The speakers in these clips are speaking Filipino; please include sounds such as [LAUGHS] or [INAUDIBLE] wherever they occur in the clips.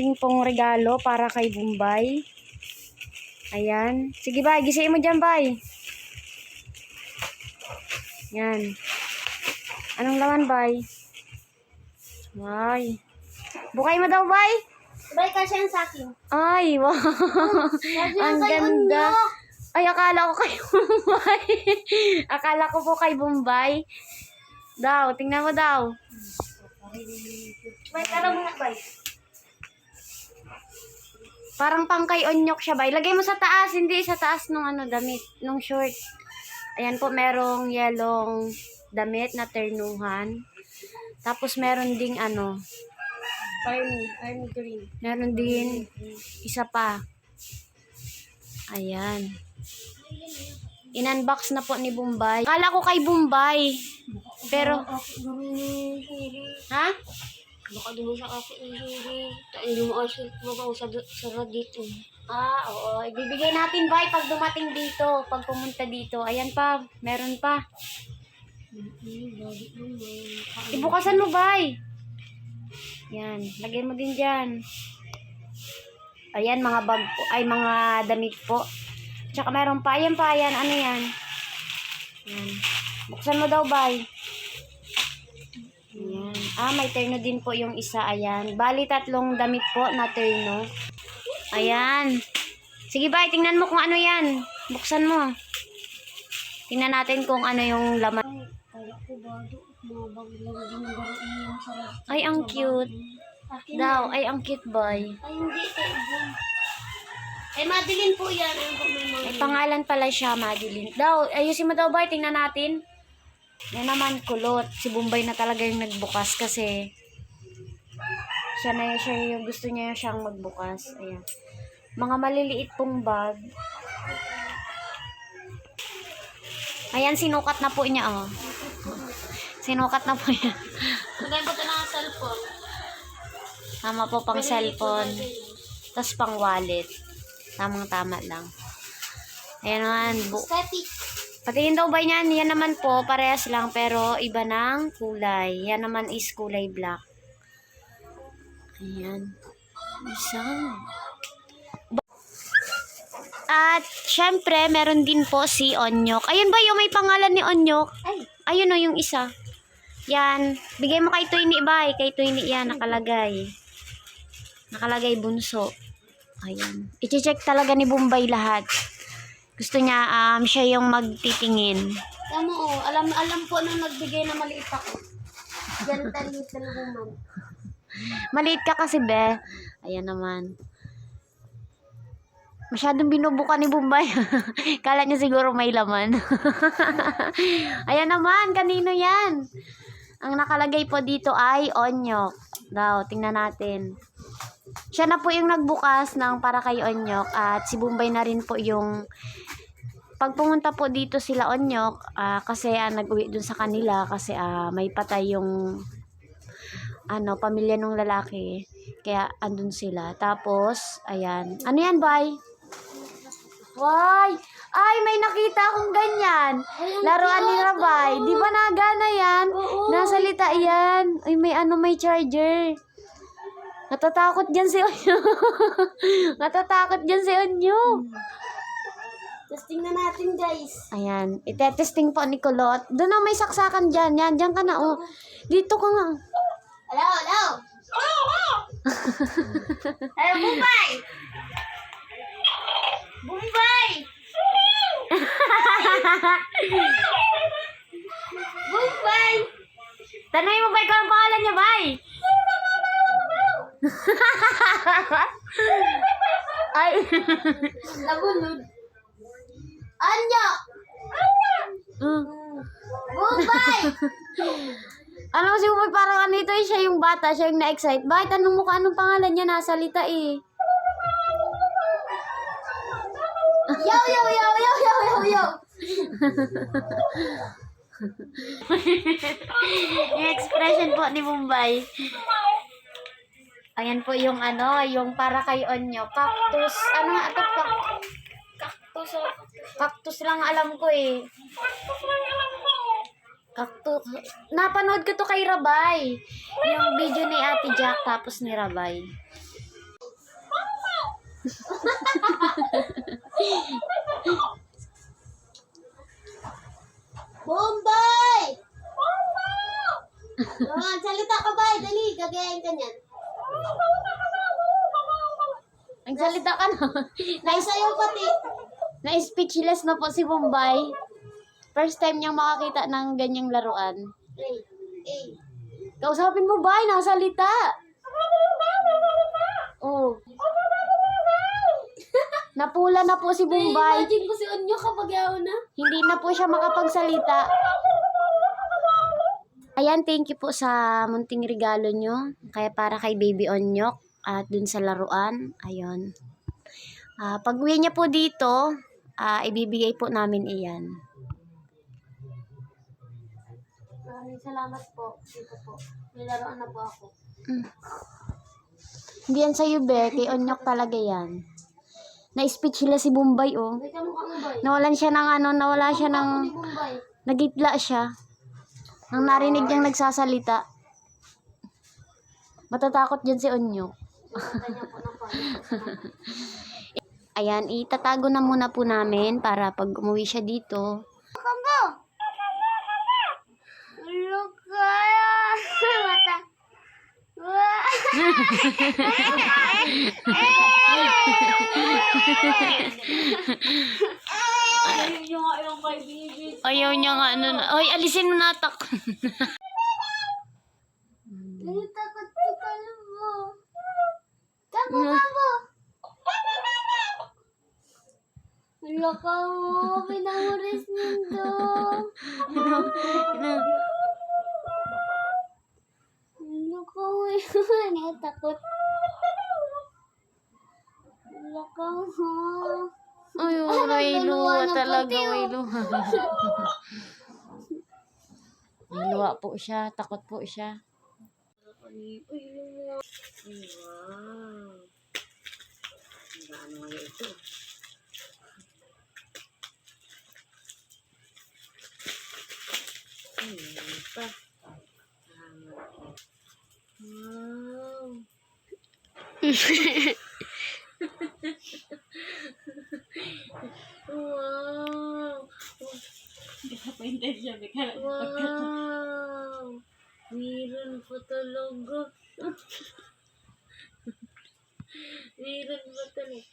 ating pong regalo para kay Bombay. Ayan. Sige, bay. Gisiin mo dyan, bay. Yan. Anong laman, bay? Ay. Bukay mo daw, bay. Bay, kasi yan sa akin. Ay, wow. Ang ganda. Ay, akala ko kay [LAUGHS] Bombay. akala ko po kay Bombay. Daw, tingnan mo daw. Bay, tara muna, bay. Parang pang kay Onyok siya ba? Ilagay mo sa taas, hindi sa taas nung ano damit, nung short. Ayan po, merong yellow damit na ternuhan. Tapos meron ding ano, Army, army green. meron din isa pa. Ayan. In-unbox na po ni Bombay. Kala ko kay Bombay. Pero, ha? Baka di mo siya ako ihiri. Hindi mo kasi mo sa sa dito. Ah, oo. Ibibigay natin, Bay, pag dumating dito, pag pumunta dito. Ayan pa, meron pa. Ibukasan mo, Bay. Yan, lagay mo din dyan. Ayan, mga bag po, ay mga damit po. Tsaka meron pa, ayan pa, ayan, ano yan? Yan. Buksan mo daw, Bay. Ayan. Ah, may terno din po yung isa, ayan. Bali, tatlong damit po na terno. Ayan. Sige, Bay, tingnan mo kung ano yan. Buksan mo. Tingnan natin kung ano yung laman. Ba Ay, ang cute. Daw, ay, ang cute, Bay. Ay, hindi. Ay, Madeline po yan. May pangalan pala siya, Madeline. Daw, ayusin mo daw, Bay. Tingnan natin. Yan naman, kulot. Si Bombay na talaga yung nagbukas kasi siya na siya yung gusto niya siyang magbukas. Ayan. Mga maliliit pong bag. Ayan, sinukat na po niya, oh. Sinukat na po niya. Lagay po ito ng cellphone. Tama po pang cellphone. Tapos pang wallet. Tamang-tama lang. Ayan naman. Bu- Static. Patingin daw ba niyan? Yan naman po, parehas lang pero iba ng kulay. Yan naman is kulay black. Ayan. Isang. At, syempre, meron din po si Onyok. Ayun ba yung may pangalan ni Onyok? Ay, Ayun o, yung isa. Yan. Bigay mo kay Twini, bay. Kay Twini yan, nakalagay. Nakalagay bunso. Ayan. I-check talaga ni Bombay lahat. Gusto niya, um, siya yung magtitingin. tama o. Alam, alam po nung nagbigay na maliit ako. Gentle little woman. Maliit ka kasi, be. Ayan naman. Masyadong binubuka ni Bombay. [LAUGHS] Kala niya siguro may laman. [LAUGHS] Ayan naman, kanino yan? Ang nakalagay po dito ay onyok. Daw, tingnan natin. Siya na po yung nagbukas ng para kay onyok at si Bombay na rin po yung pag pumunta po dito sila onyok ah, kasi ah, nag-uwi dun sa kanila kasi ah, may patay yung ano, pamilya ng lalaki. Kaya andun sila. Tapos, ayan. Ano yan, bay? Why? Ay, may nakita akong ganyan. Laruan ni Rabay. Di ba nagana yan? Oo. Nasalita yan. Ay, may ano, may charger. Natatakot dyan si Onyo. [LAUGHS] Natatakot dyan si Onyo. Testing na natin, guys. Ayan. Itetesting po ni Kulot. Doon na may saksakan dyan. Yan, dyan ka na. Oh. Dito ka nga. Hello, hello. [LAUGHS] Hello, Bombay! Bombay! [LAUGHS] Bombay! Tanongin mo ba ikaw ang pangalan niya, bay? Ay. [LAUGHS] Nabunod. Anya! Mm. Bombay! [LAUGHS] Alam si Umoy, parang ano ito eh, siya yung bata, siya yung na-excite. Bakit tanong mo ka anong pangalan niya? Nasalita eh. Yo, yo, yo, yo, yo, yo, yo! yung expression po ni Mumbai. Ayan po yung ano, yung para kay Onyo. Cactus. Ano nga ito? Cac- Cactus, oh. Cactus lang alam ko eh. Cactus. Napanood ko to kay Rabay. Yung video ni Ate Jack tapos ni Rabay. [LAUGHS] Bombay! [LAUGHS] Oh, salita ka ba? Dali, gagayain ka niyan. Nagsalita ka na. [LAUGHS] Naisayaw pati. Na-speechless na po si Bombay. First time niyang makakita ng ganyang laruan. Kausapin mo ba? Nakasalita. Oh. [LAUGHS] Napula na po si Bombay. Imagine ko si Onyo kapag yaw na. Hindi na po siya makapagsalita. Ayan, thank you po sa munting regalo nyo. Kaya para kay Baby Onyok at dun sa laruan. Ayun. Ah, pag uwi niya po dito, ah, ibibigay po namin iyan. Maraming salamat po. Dito po. May laruan na po ako. Hindi yan sa'yo, Be. Kay Onyok talaga yan. Na-speechless si Bombay, oh. Nawalan siya ng ano, nawala siya ng... Nagitla siya. Nang narinig niyang nagsasalita. Matatakot dyan si pala. [LAUGHS] Ayan, itatago na muna po namin para pag umuwi siya dito. Kambo! Kaya! Mata! Wah! [LAUGHS] Ayun yung nga yung kay Bibi. Ayaw niya nga ano na. Oy, alisin mo na tak. Nagtakot si Kalbo. Kambo, kambo! Wala ka mo, pinahuris nindo. Wala ka mo, nagtakot. Wala ka mo. Ay, Ah, may luha talaga. May luha. may luha po siya. Takot po siya. Wow. Ano ito? Ano pa? Wow. Wow. Wow. Meron pa talaga. Meron pa talaga.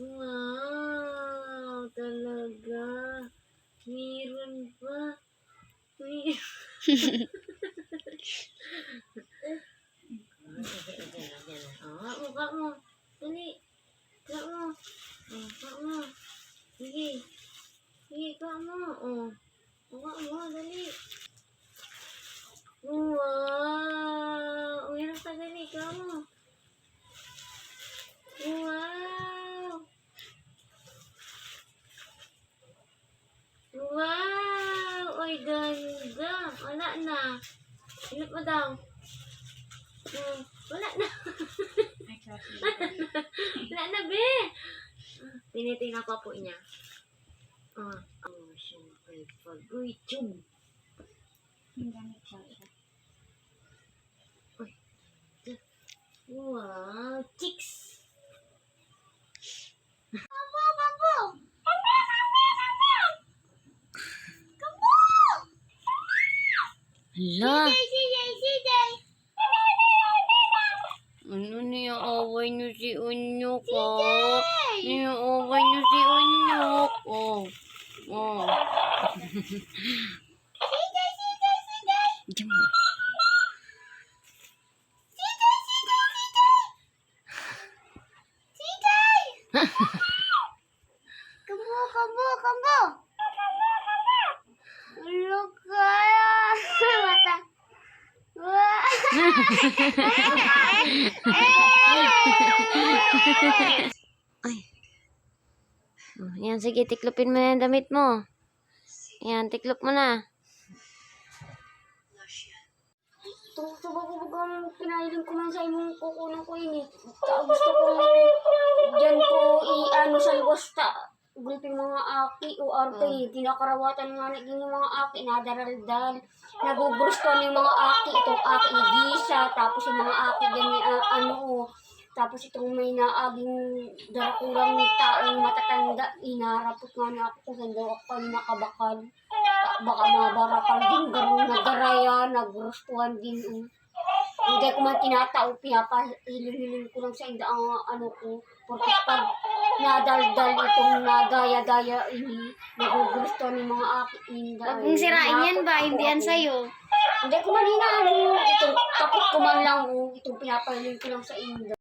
Wow, talaga. Meron pa. Meron. Ah, mukha mo. Dali. Mukha mo. Oh, mukha mo. Sige. Sige, mukha mo. Oh. Mukha mo, dali. Wow! Uminom ka dali, mukha mo. Wow! Wow! Ay, ganda. Wala na. Inot mo daw. Hmm, wala na. Wala na, be. Tinitingnan ko po niya. Ah, oh, syempre. Pag, uy, chum. Uy. Wow, chicks. Kambo, kambo! Hala. CJ, CJ! Kambo, kambo, kambo! Kaya! Mata! Ay. Oh, Yan, sige, tiklopin mo na yung damit mo. Yan, tiklop mo na. Tuwa ko bagang pinahiling ko man sa imong kukunan ko ini. Tsaka gusto ko dyan ko i-ano sa luwas ta. gulping mga aki o arte, kinakarawatan nga naging yung mga aki, nadaraldal. Nagugusto ng mga aki, itong aki igisa, tapos yung mga aki gani, ah, ano o, tapos itong may naaging darakurang taong matatanda, inarapot nga na ako kung saan daw ako nakabakal. Baka mga barakal din, garong nagaraya, nagustuhan din. Um. Hindi ko man tinatao, pinapahiling-hiling ko lang sa inda ang ano ko. Porque pag nadaldal itong nagaya-gaya ini, nagugusto ng mga aking inda. Huwag mong sirain yan ba? Hindi yan sa'yo. Hindi ko man hinaan. Itong kapit ko man lang, oh, itong pinapahiling ko lang sa inda.